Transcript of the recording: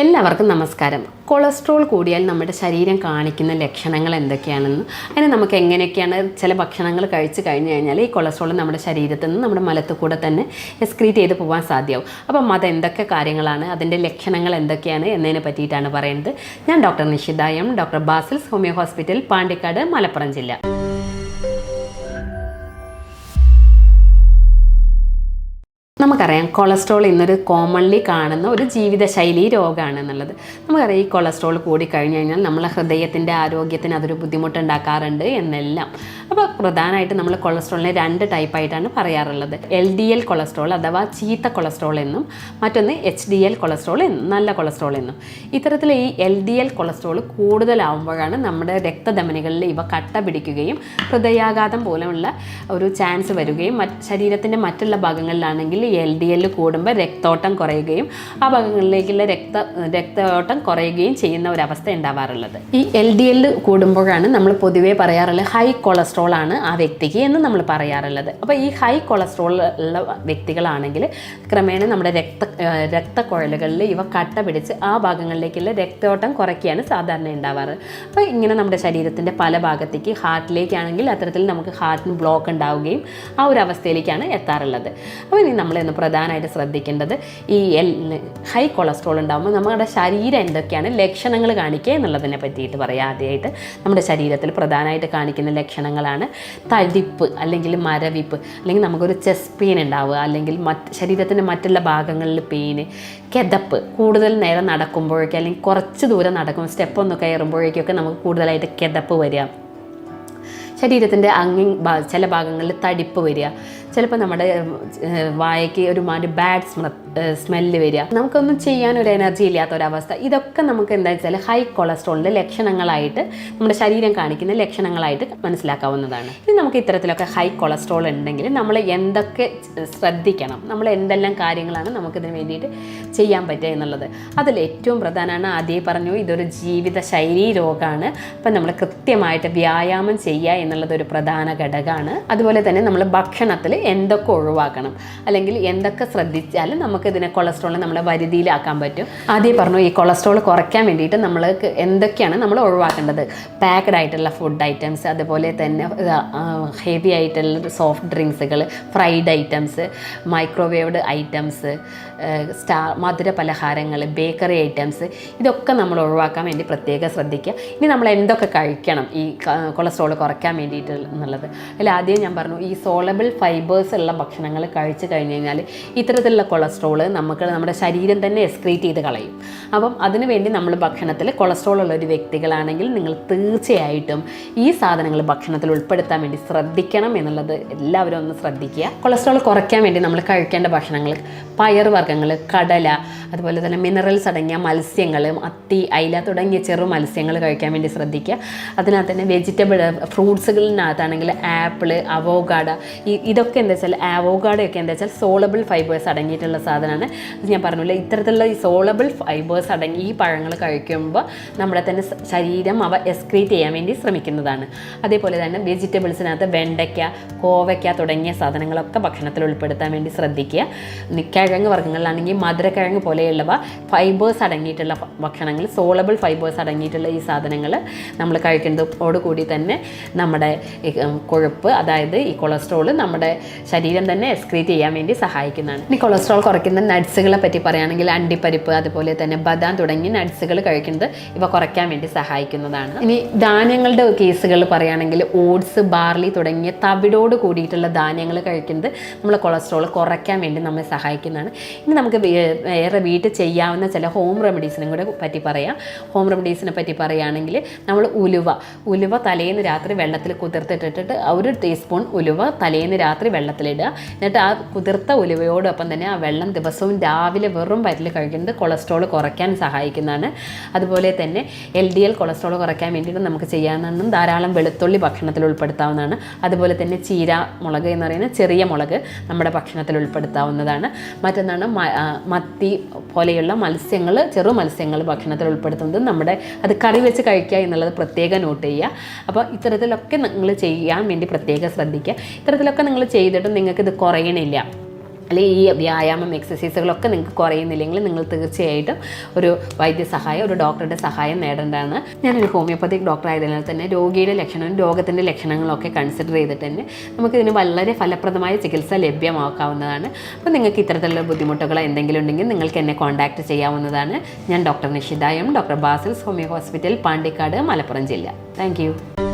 എല്ലാവർക്കും നമസ്കാരം. കൊളസ്ട്രോൾ കൂടിയാൽ നമ്മുടെ ശരീരം കാണിക്കുന്ന ലക്ഷണങ്ങൾ എന്തൊക്കെയാണെന്ന് അതിന് നമുക്ക് എങ്ങനെയൊക്കെയാണ് ചില ഭക്ഷണങ്ങൾ കഴിച്ചു കഴിഞ്ഞ് കഴിഞ്ഞാൽ ഈ കൊളസ്ട്രോൾ നമ്മുടെ ശരീരത്തിൽ നിന്ന് നമ്മുടെ മലത്തിൽ കൂടെ തന്നെ എക്സ്ക്രീറ്റ് ചെയ്ത് പോകാൻ സാധ്യമാവും. അപ്പം അത് എന്തൊക്കെ കാര്യങ്ങളാണ് അതിന്റെ ലക്ഷണങ്ങൾ എന്തൊക്കെയാണ് എന്നതിനെ പറ്റിയിട്ടാണ് പറയുന്നത്. ഞാൻ doctor Nishitha M doctor Basil's homeo hospital Pandikkad Malappuram ജില്ല. നമുക്കറിയാം കൊളസ്ട്രോൾ ഇന്നൊരു കോമൺലി കാണുന്ന ഒരു ജീവിതശൈലി രോഗമാണ് എന്നുള്ളത് നമുക്കറിയാം ഈ കൊളസ്ട്രോൾ കൂടി കഴിഞ്ഞ് കഴിഞ്ഞാൽ നമ്മളെ ഹൃദയത്തിന്റെ ആരോഗ്യത്തിന് അതൊരു ബുദ്ധിമുട്ടുണ്ടാക്കാറുണ്ട് എന്നെല്ലാം. അപ്പോൾ പ്രധാനമായിട്ട് നമ്മൾ കൊളസ്ട്രോളിനെ രണ്ട് ടൈപ്പായിട്ടാണ് പറയാറുള്ളത്. എൽ ഡി എൽ കൊളസ്ട്രോൾ അഥവാ ചീത്ത കൊളസ്ട്രോൾ എന്നും മറ്റൊന്ന് എച്ച് ഡി എൽ കൊളസ്ട്രോൾ എന്നും നല്ല കൊളസ്ട്രോൾ എന്നും. ഇത്തരത്തിൽ ഈ എൽ ഡി എൽ കൊളസ്ട്രോൾ കൂടുതലാവുമ്പോഴാണ് നമ്മുടെ രക്തധമനികളിൽ ഇവ കട്ട പിടിക്കുകയും ഹൃദയാഘാതം പോലെയുള്ള ഒരു ചാൻസ് വരികയും ശരീരത്തിന്റെ മറ്റുള്ള ഭാഗങ്ങളിലാണെങ്കിൽ എൽ ഡി എൽ കൂടുമ്പോൾ രക്തോട്ടം കുറയുകയും ആ ഭാഗങ്ങളിലേക്കുള്ള രക്ത രക്തയോട്ടം കുറയുകയും ചെയ്യുന്ന ഒരവസ്ഥ ഉണ്ടാവാറുള്ളത്. ഈ എൽ ഡി എൽ കൂടുമ്പോഴാണ് നമ്മൾ പൊതുവേ പറയാറുള്ളത് ഹൈ കൊളസ്ട്രോൾ ആണ് ആ വ്യക്തിക്ക് എന്ന് നമ്മൾ പറയാറുള്ളത്. അപ്പോൾ ഈ ഹൈ കൊളസ്ട്രോൾ ഉള്ള വ്യക്തികളാണെങ്കിൽ ക്രമേണ നമ്മുടെ രക്ത രക്തക്കുഴലുകളിൽ ഇവ കട്ട പിടിച്ച് ആ ഭാഗങ്ങളിലേക്കുള്ള രക്തയോട്ടം കുറയ്ക്കുകയാണ് സാധാരണ ഉണ്ടാവാറ്. അപ്പോൾ ഇങ്ങനെ നമ്മുടെ ശരീരത്തിന്റെ പല ഭാഗത്തേക്ക് ഹാർട്ടിലേക്കാണെങ്കിൽ അത്തരത്തിൽ നമുക്ക് ഹാർട്ടിന് ബ്ലോക്ക് ഉണ്ടാവുകയും ആ ഒരു അവസ്ഥയിലേക്കാണ് എത്താറുള്ളത്. അപ്പോൾ ഇനി നമ്മൾ ഇന്ന് പ്രധാനമായിട്ട് ശ്രദ്ധിക്കേണ്ടത് ഈ എൽ ഹൈ കൊളസ്ട്രോൾ ഉണ്ടാകുമ്പോൾ നമ്മുടെ ശരീരം എന്തൊക്കെയാണ് ലക്ഷണങ്ങൾ കാണിക്കുക എന്നുള്ളതിനെ പറ്റിയിട്ട് പറയാം ആദ്യമായിട്ട്. നമ്മുടെ ശരീരത്തിൽ പ്രധാനമായിട്ട് കാണിക്കുന്ന ലക്ഷണങ്ങളാണ് തടിപ്പ് അല്ലെങ്കിൽ മരവിപ്പ് അല്ലെങ്കിൽ നമുക്കൊരു ചെസ്റ്റ് പെയിൻ ഉണ്ടാവുക അല്ലെങ്കിൽ മറ്റ് ശരീരത്തിന്റെ മറ്റുള്ള ഭാഗങ്ങളിൽ പെയിന് കിതപ്പ് കൂടുതൽ നേരം നടക്കുമ്പോഴേക്കും അല്ലെങ്കിൽ കുറച്ച് ദൂരം നടക്കുമ്പോൾ സ്റ്റെപ്പ് ഒന്ന് കയറുമ്പോഴേക്കൊക്കെ നമുക്ക് കൂടുതലായിട്ട് കിതപ്പ് വരിക. ശരീരത്തിന്റെ അങ്ങി ഭാ- ചില ഭാഗങ്ങളിൽ തടിപ്പ് വരിക. ചിലപ്പോൾ നമ്മുടെ വായയ്ക്ക് ഒരു മാതിരി ബാഡ് സ്മ സ്മെല്ല് വരിക. നമുക്കൊന്നും ചെയ്യാൻ ഒരു എനർജി ഇല്ലാത്ത ഒരവസ്ഥ ഇതൊക്കെ നമുക്ക് എന്താ വെച്ചാൽ ഹൈ കൊളസ്ട്രോളിന്റെ ലക്ഷണങ്ങളായിട്ട് നമ്മുടെ ശരീരം കാണിക്കുന്ന ലക്ഷണങ്ങളായിട്ട് മനസ്സിലാക്കാവുന്നതാണ്. ഇനി നമുക്ക് ഇത്തരത്തിലൊക്കെ ഹൈ കൊളസ്ട്രോൾ ഉണ്ടെങ്കിൽ നമ്മൾ എന്തൊക്കെ ശ്രദ്ധിക്കണം നമ്മൾ എന്തെല്ലാം കാര്യങ്ങളാണ് നമുക്കിതിന് വേണ്ടിയിട്ട് ചെയ്യാൻ പറ്റുക എന്നുള്ളത്. അതിൽ ഏറ്റവും പ്രധാനമാണ് ആദ്യം പറഞ്ഞു ഇതൊരു ജീവിത ശൈലി രോഗമാണ് അപ്പം നമ്മൾ കൃത്യമായിട്ട് വ്യായാമം ചെയ്യുക എന്നുള്ളത് ഒരു പ്രധാന ഘടകമാണ്. അതുപോലെ തന്നെ നമ്മൾ ഭക്ഷണത്തിൽ എന്തൊക്കെ ഒഴിവാക്കണം? അല്ലെങ്കിൽ എന്തൊക്കെ ശ്രദ്ധിച്ചാൽ നമുക്കിതിനെ കൊളസ്ട്രോൾ നമ്മളെ വരുതിയിലാക്കാൻ പറ്റും. ആദ്യം പറഞ്ഞു ഈ കൊളസ്ട്രോൾ കുറയ്ക്കാൻ വേണ്ടിയിട്ട് നമ്മൾ എന്തൊക്കെയാണ് നമ്മൾ ഒഴിവാക്കേണ്ടത്? പാക്ഡ് ആയിട്ടുള്ള ഫുഡ് ഐറ്റംസ് അതുപോലെ തന്നെ ഹെവി ആയിട്ടുള്ള സോഫ്റ്റ് ഡ്രിങ്ക്സുകൾ ഫ്രൈഡ് ഐറ്റംസ് മൈക്രോവേവ്ഡ് ഐറ്റംസ് സ്റ്റാ മധുര പലഹാരങ്ങൾ ബേക്കറി ഐറ്റംസ് ഇതൊക്കെ നമ്മൾ ഒഴിവാക്കാൻ വേണ്ടി പ്രത്യേകം ശ്രദ്ധിക്കുക. ഇനി നമ്മൾ എന്തൊക്കെ കഴിക്കണം ഈ കൊളസ്ട്രോൾ കുറയ്ക്കാൻ വേണ്ടിയിട്ട് എന്നുള്ളത്. അതിൽ ആദ്യം ഞാൻ പറഞ്ഞു ഈ സോളബിൾ ഫൈബേഴ്സ് ഉള്ള ഭക്ഷണങ്ങൾ കഴിച്ചു കഴിഞ്ഞ് കഴിഞ്ഞാൽ ഇത്തരത്തിലുള്ള കൊളസ്ട്രോൾ നമുക്ക് നമ്മുടെ ശരീരം തന്നെ എക്സ്ക്രീറ്റ് ചെയ്ത് കളയും. അപ്പം അതിനുവേണ്ടി നമ്മൾ ഭക്ഷണത്തിൽ കൊളസ്ട്രോൾ ഉള്ള ഒരു വ്യക്തികളാണെങ്കിൽ നിങ്ങൾ തീർച്ചയായിട്ടും ഈ സാധനങ്ങൾ ഭക്ഷണത്തിൽ ഉൾപ്പെടുത്താൻ വേണ്ടി ശ്രദ്ധിക്കണം എന്നുള്ളത് എല്ലാവരും ഒന്ന് ശ്രദ്ധിക്കുക. കൊളസ്ട്രോൾ കുറയ്ക്കാൻ വേണ്ടി നമ്മൾ കഴിക്കേണ്ട ഭക്ഷണങ്ങൾ പയർ വർഗങ്ങൾ കടല അതുപോലെ തന്നെ മിനറൽസ് അടങ്ങിയ മത്സ്യങ്ങൾ അത്തി അയില തുടങ്ങിയ ചെറു മത്സ്യങ്ങൾ കഴിക്കാൻ വേണ്ടി ശ്രദ്ധിക്കുക. അതിനകത്ത് തന്നെ വെജിറ്റബിൾ ഫ്രൂട്ട്സുകളിനകത്താണെങ്കിൽ ആപ്പിൾ അവോഗാഡ ഇതൊക്കെ എന്താ വെച്ചാൽ ആവോഗാഡൊക്കെ എന്താ വെച്ചാൽ സോളബിൾ ഫൈബേഴ്സ് അടങ്ങിയിട്ടുള്ള സാധനമാണ്. ഞാൻ പറഞ്ഞില്ല ഇത്തരത്തിലുള്ള ഈ സോളബിൾ ഫൈബേഴ്സ് അടങ്ങി ഈ പഴങ്ങൾ കഴിക്കുമ്പോൾ നമ്മുടെ തന്നെ ശരീരം അവ എസ്ക്രീറ്റ് ചെയ്യാൻ വേണ്ടി ശ്രമിക്കുന്നതാണ്. അതേപോലെ തന്നെ വെജിറ്റബിൾസിനകത്ത് വെണ്ടയ്ക്ക കോവയ്ക്ക തുടങ്ങിയ സാധനങ്ങളൊക്കെ ഭക്ഷണത്തിൽ ഉൾപ്പെടുത്താൻ വേണ്ടി ശ്രദ്ധിക്കുക. കിഴങ്ങ് വർഗങ്ങളിലാണെങ്കിൽ മധുരക്കിഴങ്ങ് പോലെയുള്ളവ ഫൈബേഴ്സ് അടങ്ങിയിട്ടുള്ള ഭക്ഷണങ്ങൾ സോളബിൾ ഫൈബേഴ്സ് അടങ്ങിയിട്ടുള്ള ഈ സാധനങ്ങൾ നമ്മൾ കഴിക്കുന്നതോട് കൂടി തന്നെ നമ്മുടെ കൊഴുപ്പ് അതായത് ഈ കൊളസ്ട്രോൾ നമ്മുടെ ശരീരം തന്നെ എക്സ്ക്രീറ്റ് ചെയ്യാൻ വേണ്ടി സഹായിക്കുന്നതാണ്. ഇനി കൊളസ്ട്രോൾ കുറയ്ക്കുന്ന നട്സുകളെ പറ്റി പറയുകയാണെങ്കിൽ അണ്ടിപ്പരിപ്പ് അതുപോലെ തന്നെ ബദാം തുടങ്ങിയ നട്ട്സുകൾ കഴിക്കുന്നത് ഇവ കുറയ്ക്കാൻ വേണ്ടി സഹായിക്കുന്നതാണ്. ഇനി ധാന്യങ്ങളുടെ കേസുകൾ പറയുകയാണെങ്കിൽ ഓട്സ് ബാർലി തുടങ്ങിയ തവിടോട് കൂടിയിട്ടുള്ള ധാന്യങ്ങൾ കഴിക്കുന്നത് നമ്മളെ കൊളസ്ട്രോൾ കുറയ്ക്കാൻ വേണ്ടി നമ്മെ സഹായിക്കുന്നതാണ്. ഇനി നമുക്ക് വേറെ വീട്ടിൽ ചെയ്യാവുന്ന ചില ഹോം റെമഡീസിനും കൂടെ പറ്റി പറയാം. ഹോം റെമഡീസിനെ പറ്റി പറയുകയാണെങ്കിൽ നമ്മൾ ഉലുവ ഉലുവ തലേന്ന് രാത്രി വെള്ളത്തിൽ കുതിർത്തിട്ടിട്ട് ഒരു ടീസ്പൂൺ ഉലുവ തലേന്ന് രാത്രി വെള്ളത്തിലിടുക. എന്നിട്ട് ആ കുതിർത്ത ഉലുവയോടൊപ്പം തന്നെ ആ വെള്ളം ദിവസവും രാവിലെ വെറും വയറ്റിൽ കഴിക്കുന്നത് കൊളസ്ട്രോൾ കുറയ്ക്കാൻ സഹായിക്കുന്നതാണ്. അതുപോലെ തന്നെ എൽ ഡി എൽ കൊളസ്ട്രോൾ കുറയ്ക്കാൻ വേണ്ടിയിട്ട് നമുക്ക് ചെയ്യാമെന്നും ധാരാളം വെളുത്തുള്ളി ഭക്ഷണത്തിൽ ഉൾപ്പെടുത്താവുന്നതാണ്. അതുപോലെ തന്നെ ചീര മുളക് എന്ന് പറയുന്ന ചെറിയ മുളക് നമ്മുടെ ഭക്ഷണത്തിൽ ഉൾപ്പെടുത്താവുന്നതാണ്. മറ്റൊന്നാണ് മത്തി പോലെയുള്ള മത്സ്യങ്ങൾ ചെറു മത്സ്യങ്ങൾ ഭക്ഷണത്തിൽ ഉൾപ്പെടുത്തുന്നത് നമ്മുടെ അത് കറി വെച്ച് കഴിക്കുക എന്നുള്ളത് പ്രത്യേകം നോട്ട് ചെയ്യുക. അപ്പോൾ ഇത്തരത്തിലൊക്കെ നിങ്ങൾ ചെയ്യാൻ വേണ്ടി പ്രത്യേകം ശ്രദ്ധിക്കുക. ഇത്തരത്തിലൊക്കെ നിങ്ങൾ ചെയ്തിട്ടും നിങ്ങൾക്ക് ഇത് കുറയണില്ല. അല്ലെങ്കിൽ ഈ വ്യായാമം എക്സസൈസുകളൊക്കെ നിങ്ങൾക്ക് കുറയുന്നില്ലെങ്കിൽ നിങ്ങൾ തീർച്ചയായിട്ടും ഒരു വൈദ്യസഹായം ഒരു ഡോക്ടറുടെ സഹായം നേടേണ്ടതാണ്. ഞാനൊരു ഹോമിയോപ്പതിക് ഡോക്ടർ ആയതിനാൽ തന്നെ രോഗിയുടെ ലക്ഷണവും രോഗത്തിന്റെ ലക്ഷണങ്ങളൊക്കെ കൺസിഡർ ചെയ്തിട്ട് തന്നെ നമുക്ക് നമുക്കിതിന് വളരെ ഫലപ്രദമായ ചികിത്സ ലഭ്യമാക്കാവുന്നതാണ്. അപ്പോൾ നിങ്ങൾക്ക് ഇത്തരത്തിലുള്ള ബുദ്ധിമുട്ടുകൾ എന്തെങ്കിലും ഉണ്ടെങ്കിൽ നിങ്ങൾക്ക് എന്നെ കോൺടാക്റ്റ് ചെയ്യാവുന്നതാണ്. ഞാൻ doctor Nishitha doctor Basil's homeo hospital Pandikkad Malappuram ജില്ല. താങ്ക്